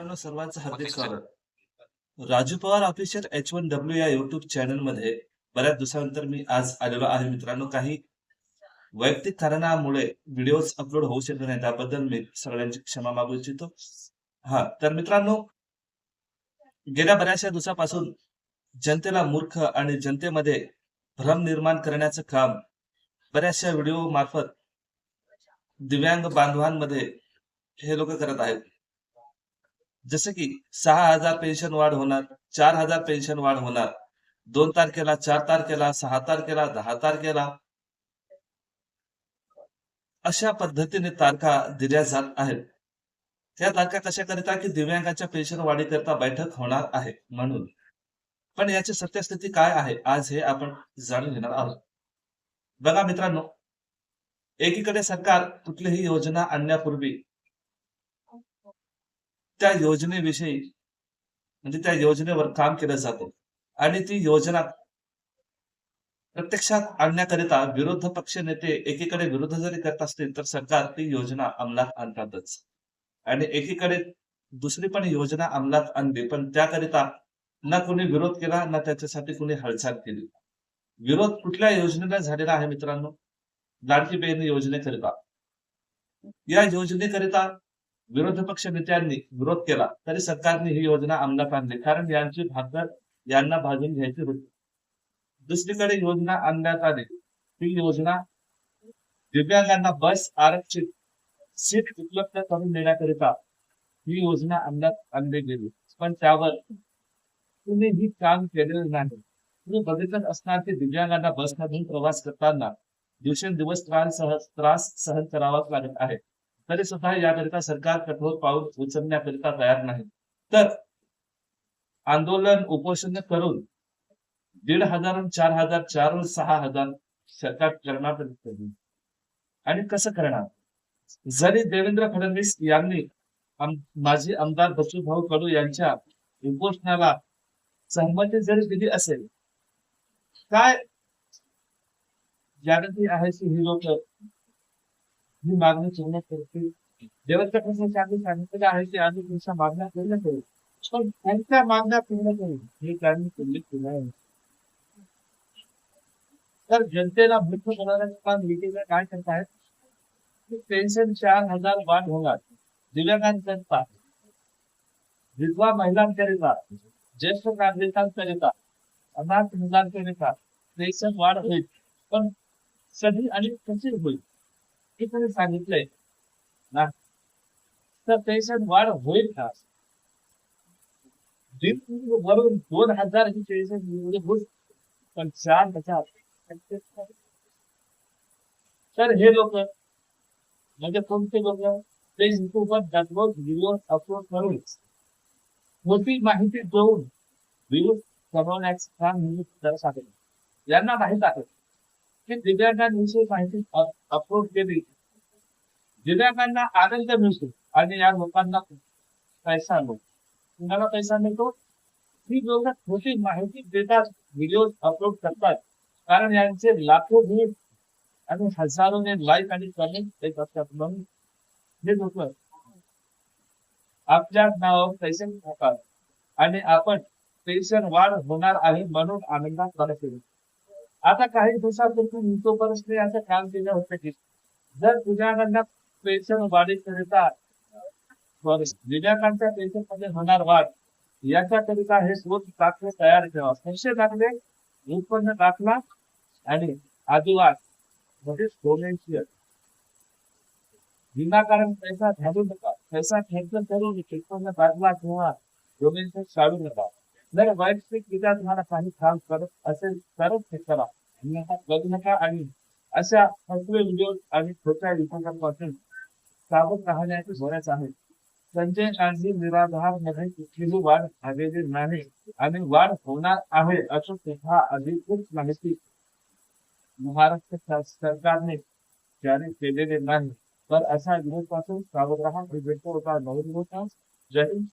मित्रांनो सर्वांचं हार्दिक स्वागत. Raju Pawar official H one W या युट्यूब चॅनलमध्ये बऱ्याच दिवसानंतर मी आज आलेलो आहे. मित्रांनो काही वैयक्तिक कारणामुळे व्हिडिओज अपलोड होऊ शकले नाही त्याबद्दल मी सगळ्यांची क्षमा मागू इच्छितो. हा तर मित्रांनो गेल्या बऱ्याचशा दिवसापासून जनतेला मूर्ख आणि जनतेमध्ये भ्रम निर्माण करण्याचं काम बऱ्याचशा व्हिडिओ मार्फत दिव्यांग बांधवांमध्ये हे लोक करत आहेत. जसं की सहा हजार पेन्शन वाढ होणार चार हजार पेन्शन वाढ होणार. दोन तारखेला चार तारखेला सहा तारखेला दहा तारखेला. अशा पद्धतीने तारखा दिल्या जात आहेत. त्या तारखा कशा करिता की दिव्यांगाच्या पेन्शन वाढीकरता बैठक होणार आहे म्हणून. पण याची सत्यस्थिती काय आहे आज हे आपण जाणून घेणार आहोत. बघा मित्रांनो एकीकडे सरकार कुठलीही योजना आणण्यापूर्वी त्या योजनेविषयी म्हणजे त्या योजनेवर काम केलं जातं. आणि ती योजना प्रत्यक्षात आणण्याकरिता विरोध पक्ष नेते एकीकडे विरोध जरी करत असतील तर सरकार ती योजना अंमलात आणतातच. आणि एकीकडे दुसरी पण योजना अंमलात आणली पण त्याकरिता ना कोणी विरोध केला ना त्याच्यासाठी कोणी हालचाल केली. विरोध कुठल्या योजनेला झालेला आहे मित्रांनो? लाडकी बहीण योजनेकरिता. या योजनेकरिता विरोधी पक्ष नेत्यांनी विरोध केला तरी सरकारने ही योजना अंमलात आणली. कारण यांची भाकर यांना भाजून घ्यायची होती. दुसरीकडे योजना आणण्यात आली. ती योजना दिव्यांगांना बस आरक्षित सीट उपलब्ध करून देण्याकरिता ही योजना अंमलात आणली गेली. पण त्यावर तुम्ही ही काम केलेलं नाही. तुम्ही बघितलं असणार की दिव्यांगांना बसमधून प्रवास करताना दिवसेंदिवस त्रास सह त्रास सहन करावाच लागत आहे. तरी सुद्धा याकरिता सरकार कठोर पाऊल उचलण्याकरिता तयार नाही. तर आंदोलन उपोषण करून दीड हजार चार हजार चार सहा हजार सरकार करणार आणि कसं करणार? जरी देवेंद्र फडणवीस यांनी माजी आमदार बच्चूभाऊ कडू यांच्या उपोषणाला सहमती जरी दिली असेल काय गॅरंटी आहे की ही लोक ही मागणी चिन्ह करते देवेंद्र फडणवीस यांनी सांगितलेलं आहे की आधी तुमच्या मागण्या पूर्ण करू पण त्यांच्या मागण्या पूर्ण करू हे त्यांनी उल्लेख केला आहे तर जनतेला मूर्ख बनवण्याचं काम विकेला काय करत आहेत पेन्शन चार हजार वाढ होणार. दिव्यांगांकरता विधवा महिलांकरिता. ज्येष्ठ नागरिकांकरिता. अनाथ मुलांकरिता. पेन्शन वाढ होईल. पण कधी आणि कशी होईल. हे सांगितलंय. ना. तर त्याच्यात वाढ होईल का? दीड वरून दोन हजार ही म्हणजे पेन्शन होईल. पण चार हजार तर हे लोक म्हणजे कोणते लोक? फेसबुकवर दररोज व्हिडिओ अपलोड करून मोठी माहिती देऊन व्हिडिओ कमवण्याचं काम नेहमी करत आहे यांना माहीत आहे. की माहिती अपलोड केली. दिव्यांगांना आनंद मिळतो आणि या लोकांना पैसा मिळतो. तुम्हाला पैसा मिळतो? ही लोक खोटी माहिती देतात व्हिडिओ अपलोड करतात. कारण यांचे लाखो व्ह्यूज आणि हजारोने लाईक आणि कमेंट देत असतात. म्हणून हे लोक आपल्या नावावर पैसे टाकतात. आणि आपण पेन्शन वाढ होणार आहे म्हणून आनंदात करत आता काही दिवसापूर्वी युट्यूबर्सने असं काम केलं होतं की जर तुझ्याकडनं पेन्शन वाढीकरिता विद्यार्थ्यांच्या पेन्शनमध्ये होणार वाढ याच्याकरिता हे स्रोत दाखले तयार ठेवा. पैसे दाखले उत्पन्न दाखला आणि आदिवास म्हणजे डोमेन्शियल विनाकारण पैसा घालू नका. पैसा खर्च करून उत्पन्न दाखला किंवा डोमेन्शियल काढू नका. जर वैयक्तिकरित्या तुम्हाला काही काम करत असेल तरच हे करा. अन्यथा करू नका आणि अशा फसवे व्हिडिओ आणि खोट्या विभागांपासून सावध राहण्याची गरज आहे संजय गांधी निराधारमध्ये कुठलीही वाढ झालेली नाही आणि वाढ होणार आहे असं सुद्धा अधिकृत माहिती महाराष्ट्र सरकारने जारी केलेले नाही. तर अशा विरोधपासून सावध राहा. मी भेटतो होता नवीन जय हिंद.